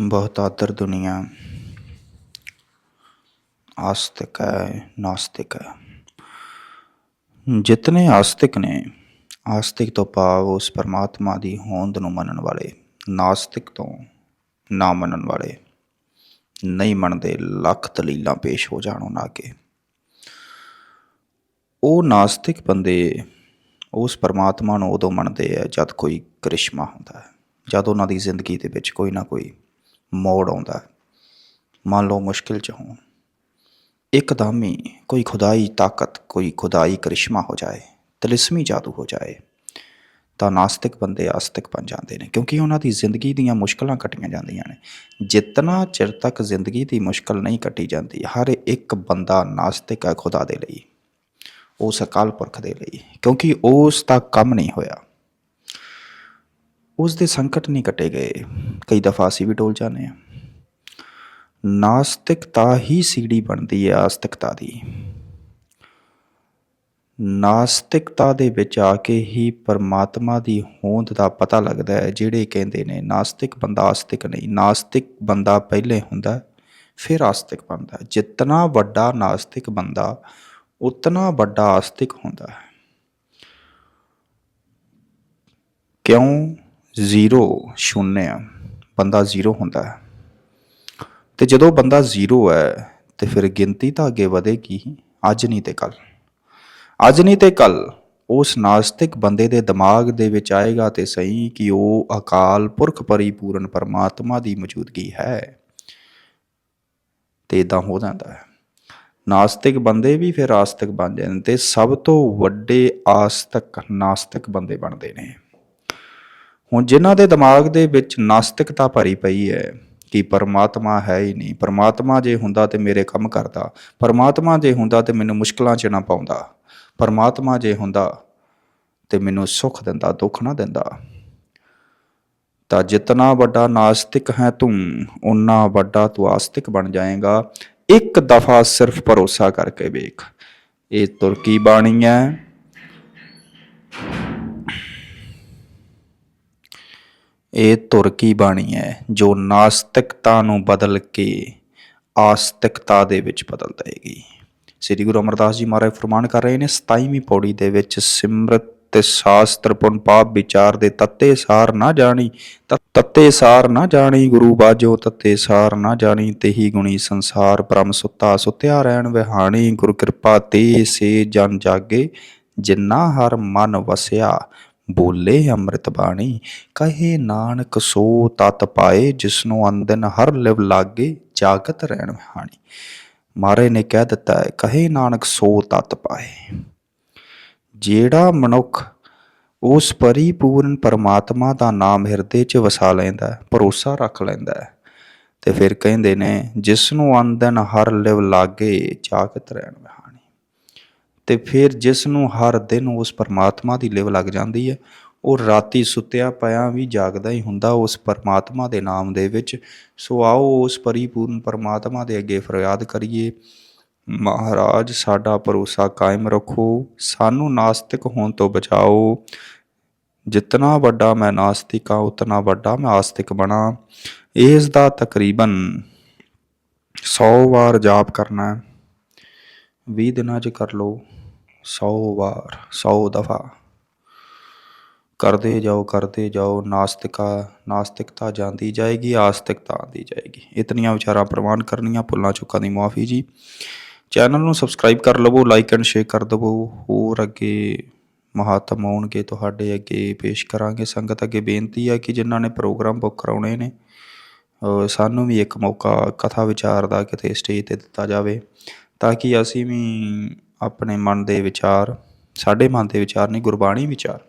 बहुतातर दुनिया आस्तिक है नास्तिक है ਜਿਤਨੇ ਆਸਤਿਕ ਨੇ ਆਸਤਿਕ ਤੋਂ ਭਾਵ ਉਸ ਪਰਮਾਤਮਾ ਦੀ ਹੋਂਦ ਨੂੰ ਮੰਨਣ ਵਾਲੇ ਨਾਸਤਿਕ ਤੋਂ ਨਾ ਮੰਨਣ ਵਾਲੇ ਨਹੀਂ ਮੰਨਦੇ ਲੱਖ ਦਲੀਲਾਂ ਪੇਸ਼ ਹੋ ਜਾਣ ਉਹਨਾਂ ਅੱਗੇ ਉਹ ਨਾਸਤਿਕ ਬੰਦੇ ਉਸ ਪਰਮਾਤਮਾ ਨੂੰ ਉਦੋਂ ਮੰਨਦੇ ਆ ਜਦ ਕੋਈ ਕਰਿਸ਼ਮਾ ਹੁੰਦਾ ਹੈ ਜਦ ਉਹਨਾਂ ਦੀ ਜ਼ਿੰਦਗੀ ਦੇ ਵਿੱਚ ਕੋਈ ਨਾ ਕੋਈ ਮੋੜ ਆਉਂਦਾ ਹੈ। ਮੰਨ ਲਓ ਮੁਸ਼ਕਿਲ 'ਚ ਹੋਣ। ਇੱਕਦਮ ਹੀ ਕੋਈ ਖੁਦਾਈ ਤਾਕਤ, ਕੋਈ ਖੁਦਾਈ ਕਰਿਸ਼ਮਾ ਹੋ ਜਾਏ, ਤਲਿਸਮੀ ਜਾਦੂ ਹੋ ਜਾਏ, ਤਾਂ ਨਾਸਤਿਕ ਬੰਦੇ ਆਸਤਿਕ ਬਣ ਜਾਂਦੇ ਨੇ, ਕਿਉਂਕਿ ਉਹਨਾਂ ਦੀ ਜ਼ਿੰਦਗੀ ਦੀਆਂ ਮੁਸ਼ਕਲਾਂ ਕੱਟੀਆਂ ਜਾਂਦੀਆਂ ਨੇ। ਜਿੰਨਾ ਚਿਰ ਤੱਕ ਜ਼ਿੰਦਗੀ ਦੀ ਮੁਸ਼ਕਲ ਨਹੀਂ ਕੱਟੀ ਜਾਂਦੀ, ਹਰ ਇੱਕ ਬੰਦਾ ਨਾਸਤਿਕ ਹੈ ਖੁਦਾ ਦੇ ਲਈ, ਉਸ ਅਕਾਲ ਪੁਰਖ ਦੇ ਲਈ, ਕਿਉਂਕਿ ਉਸ ਦਾ ਕੰਮ ਨਹੀਂ ਹੋਇਆ। ਉਸ ਦੇ ਸੰਕਟ ਨਹੀਂ ਕੱਟੇ ਗਏ। ਕਈ ਦਫਾ ਅਸੀਂ ਵੀ ਡੋਲ ਜਾਂਦੇ ਹਾਂ। ਨਾਸਤਿਕਤਾ ਹੀ ਸੀੜੀ ਬਣਦੀ ਹੈ ਆਸਤਿਕਤਾ ਦੀ। ਨਾਸਤਿਕਤਾ ਦੇ ਵਿੱਚ ਆ ਕੇ ਹੀ ਪਰਮਾਤਮਾ ਦੀ ਹੋਂਦ ਦਾ ਪਤਾ ਲੱਗਦਾ ਹੈ। ਜਿਹੜੇ ਕਹਿੰਦੇ ਨੇ, ਨਾਸਤਿਕ ਬੰਦਾ ਆਸਤਿਕ ਨਹੀਂ, ਨਾਸਤਿਕ ਬੰਦਾ ਪਹਿਲੇ ਹੁੰਦਾ, ਫਿਰ ਆਸਤਿਕ ਬਣਦਾ। ਹੈ। ਵੱਡਾ ਨਾਸਤਿਕ ਬੰਦਾ, ਉਤਨਾ ਵੱਡਾ ਆਸਤਿਕ ਹੁੰਦਾ ਹੈ। ਕਿਉਂ? ਜ਼ੀਰੋ ਸ਼ੂਨਿਆ, ਬੰਦਾ ਜ਼ੀਰੋ ਹੁੰਦਾ ਹੈ। ਤੇ ਜਦੋਂ ਬੰਦਾ ਜ਼ੀਰੋ ਹੈ, ਤੇ ਫਿਰ ਗਿਣਤੀ ਤਾਂ ਅੱਗੇ ਵਧੇਗੀ ਅੱਜ ਨਹੀਂ ਤੇ ਕੱਲ ਅੱਜ ਨਹੀਂ ਤੇ ਕੱਲ ਉਸ ਨਾਸਤਿਕ ਬੰਦੇ ਦੇ ਦਿਮਾਗ ਦੇ ਵਿੱਚ ਆਏਗਾ ਤੇ ਸਹੀ ਕਿ ਉਹ ਅਕਾਲ ਪੁਰਖ ਪਰਿਪੂਰਨ ਪਰਮਾਤਮਾ ਦੀ ਮੌਜੂਦਗੀ ਹੈ। ਤੇ ਇਦਾਂ ਹੋ ਜਾਂਦਾ ਹੈ। ਨਾਸਤਿਕ ਬੰਦੇ ਵੀ ਫਿਰ ਆਸਤਿਕ ਬਣ ਜਾਂਦੇ ਨੇ ਤੇ ਸਭ ਤੋਂ ਵੱਡੇ ਆਸਤਕ ਨਾਸਤਿਕ ਬੰਦੇ ਬਣਦੇ ਨੇ। ਹੁਣ ਜਿਨ੍ਹਾਂ ਦੇ ਦਿਮਾਗ ਦੇ ਵਿੱਚ ਨਾਸਤਿਕਤਾ ਭਰੀ ਪਈ ਹੈ ਕਿ ਪਰਮਾਤਮਾ ਹੈ ਹੀ ਨਹੀਂ, ਪਰਮਾਤਮਾ ਜੇ ਹੁੰਦਾ ਤੇ ਮੇਰੇ ਕੰਮ ਕਰਦਾ, ਪਰਮਾਤਮਾ ਜੇ ਹੁੰਦਾ ਤੇ ਮੈਨੂੰ ਮੁਸ਼ਕਲਾਂ 'ਚ ਨਾ ਪਾਉਂਦਾ, ਪਰਮਾਤਮਾ ਜੇ ਹੁੰਦਾ ਤੇ ਮੈਨੂੰ ਸੁੱਖ ਦਿੰਦਾ, ਦੁੱਖ ਨਾ ਦਿੰਦਾ। ਤਾਂ ਜਿਤਨਾ ਵੱਡਾ ਨਾਸਤਿਕ ਹੈ ਤੂੰ ਉਨਾ ਵੱਡਾ ਤੂੰ ਆਸਤਿਕ ਬਣ ਜਾਏਗਾ। ਇੱਕ ਦਫਾ ਸਿਰਫ ਭਰੋਸਾ ਕਰਕੇ ਵੇਖ, ਇਹ ਤੁਰਕੀ ਬਾਣੀ ਹੈ? ਇਹ ਤੁਰਕੀ ਬਾਣੀ ਹੈ, ਜੋ ਨਾਸਤਿਕਤਾ ਨੂੰ ਬਦਲ ਕੇ ਆਸਤਿਕਤਾ ਦੇ ਵਿੱਚ ਬਦਲ ਦੇਗੀ। ਸ੍ਰੀ ਗੁਰੂ ਅਮਰਦਾਸ ਜੀ ਮਹਾਰਾਜ ਫਰਮਾਨ ਕਰ ਰਹੇ ਨੇ 27ਵੀਂ ਪੌੜੀ ਦੇ ਵਿੱਚ ਸਿਮਰਤ ਤੇ ਸ਼ਾਸਤਰ ਪੁਨ ਪਾਪ ਵਿਚਾਰ ਦੇ ਤੱਤੇ ਸਾਰ ਨਾ ਜਾਣੀ, ਤ- ਤੱਤੇ ਸਾਰ ਨਾ ਜਾਣੀ, ਗੁਰੂ ਬਾਜੋ ਤੱਤੇ ਸਾਰ ਨਾ ਜਾਣੀ ਤੇਹੀ ਗੁਣੀ ਸੰਸਾਰ ਬ੍ਰਹਮ ਸੁੱਤਾ ਸੁੱਤਿਆ ਰਹਿਣ ਵਿਹਾਣੀ, ਗੁਰ ਕਿਰਪਾ ਤੇ ਸੇ ਜਨ ਜਾਗੇ ਜਿਨ੍ਹਾਂ ਹਰ ਮਨ ਵਸਿਆ ਬੋਲੇ ਅੰਮ੍ਰਿਤ ਬਾਣੀ ਕਹੇ ਨਾਨਕ ਸੋ ਤਤ ਪਾਏ ਜਿਸਨੂੰ ਅੰਦਨ ਹਰ ਲਿਵ ਲਾਗੇ ਜਾਗਤ ਰਹਿਣ ਵਿਹਾਣੀ। ਮਾਰੇ ਨੇ ਕਹਿ ਦਿੱਤਾ ਹੈ ਕਹੇ ਨਾਨਕ ਸੋ ਤਤ ਪਾਏ। ਜਿਹੜਾ ਮਨੁੱਖ ਉਸ ਪਰਿਪੂਰਨ ਪਰਮਾਤਮਾ ਦਾ ਨਾਮ ਹਿਰਦੇ 'ਚ ਵਸਾ ਲੈਂਦਾ ਹੈ, ਭਰੋਸਾ ਰੱਖ ਲੈਂਦਾ ਹੈ ਤੇ ਫਿਰ ਕਹਿੰਦੇ ਨੇ ਜਿਸ ਨੂੰ ਅੰਦਨ ਹਰ ਲਿਵ ਲਾਗੇ ਜਾਗਤ ਰਹਿਣ ਵਿਹਾਣੀ। ਤੇ ਫਿਰ ਜਿਸ ਨੂੰ ਹਰ ਦਿਨ ਉਸ ਪਰਮਾਤਮਾ ਦੀ ਲਿਵ ਲੱਗ ਜਾਂਦੀ ਹੈ, ਉਹ ਰਾਤੀ ਸੁੱਤਿਆ ਪਿਆ ਵੀ ਜਾਗਦਾ ਹੀ ਹੁੰਦਾ ਉਸ ਪਰਮਾਤਮਾ ਦੇ ਨਾਮ ਦੇ ਵਿੱਚ। ਸੋ ਆਓ ਉਸ ਪਰਿਪੂਰਨ ਪਰਮਾਤਮਾ ਦੇ ਅੱਗੇ ਫਰਿਆਦ ਕਰੀਏ। ਮਹਾਰਾਜ, ਸਾਡਾ ਭਰੋਸਾ ਕਾਇਮ ਰੱਖੋ, ਸਾਨੂੰ ਨਾਸਤਿਕ ਹੋਣ ਤੋਂ ਬਚਾਓ। ਜਿਤਨਾ ਵੱਡਾ ਮੈਂ ਨਾਸਤਿਕ ਹਾਂ, ਉਤਨਾ ਵੱਡਾ ਮੈਂ ਆਸਤਿਕ ਬਣਾ। ਇਸ ਦਾ ਤਕਰੀਬਨ 100 ਵਾਰ ਜਾਪ ਕਰਨਾ ਹੈ। ਵੀਹ ਦਿਨਾਂ 'ਚ ਕਰ ਲਓ, ਸੌ ਵਾਰ, ਸੌ ਦਫਾ। ਕਰਦੇ ਜਾਓ ਕਰਦੇ ਜਾਓ, ਨਾਸਤਿਕਾ, ਨਾਸਤਿਕਤਾ ਜਾਂਦੀ ਜਾਏਗੀ, ਆਸਤਿਕਤਾ ਆਉਂਦੀ ਜਾਏਗੀ। ਇਤਨੀਆਂ ਵਿਚਾਰਾਂ ਪ੍ਰਵਾਨ ਕਰਨੀਆਂ, ਭੁੱਲਾਂ ਚੁੱਕਾਂ ਦੀ ਮਾਫੀ ਜੀ। ਚੈਨਲ ਨੂੰ ਸਬਸਕ੍ਰਾਈਬ ਕਰ ਲਵੋ ਲਾਈਕ ਐਂਡ ਸ਼ੇਅਰ ਕਰ ਦਵੋ। ਹੋਰ ਅੱਗੇ ਮਹਾਤਮ ਆਉਣਗੇ ਤੁਹਾਡੇ ਅੱਗੇ ਪੇਸ਼ ਕਰਾਂਗੇ ਸੰਗਤ। ਅੱਗੇ ਬੇਨਤੀ ਹੈ ਕਿ ਜਿਨ੍ਹਾਂ ਨੇ ਪ੍ਰੋਗਰਾਮ ਬੁੱਕ ਕਰਾਉਣੇ ਨੇ ਸਾਨੂੰ ਵੀ ਇੱਕ ਮੌਕਾ, ਕਥਾ ਵਿਚਾਰ ਦਾ ਕਿਤੇ ਸਟੇਜ ਤੇ ਦਿੱਤਾ ਜਾਵੇ। ਤਾਂ ਕਿ ਅਸੀਂ ਵੀ ਆਪਣੇ ਮਨ ਦੇ ਵਿਚਾਰ, ਸਾਡੇ ਮਨ ਦੇ ਵਿਚਾਰ ਨਹੀਂ, ਗੁਰਬਾਣੀ ਵਿਚਾਰ,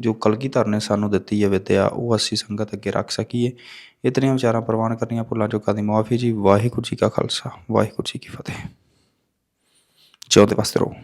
ਜੋ ਕਲਗੀਧਰ ਨੇ ਸਾਨੂੰ ਦਿੱਤੀ ਹੈ ਵਿਦਿਆ, ਉਹ ਅਸੀਂ ਸੰਗਤ ਅੱਗੇ ਰੱਖ ਸਕੀਏ। ਇਤਨੀਆਂ ਵਿਚਾਰਾਂ ਪ੍ਰਵਾਨ ਕਰਨੀਆਂ ਭੁੱਲਾਂ ਚੁੱਕਾਂ ਦੀ ਮਾਫੀ ਜੀ। ਵਾਹਿਗੁਰੂ ਜੀ ਕਾ ਖਾਲਸਾ। ਵਾਹਿਗੁਰੂ ਜੀ ਕੀ ਫਤਿਹ। ਜਿਉਂਦੇ ਵਸਦੇ ਰਹੋ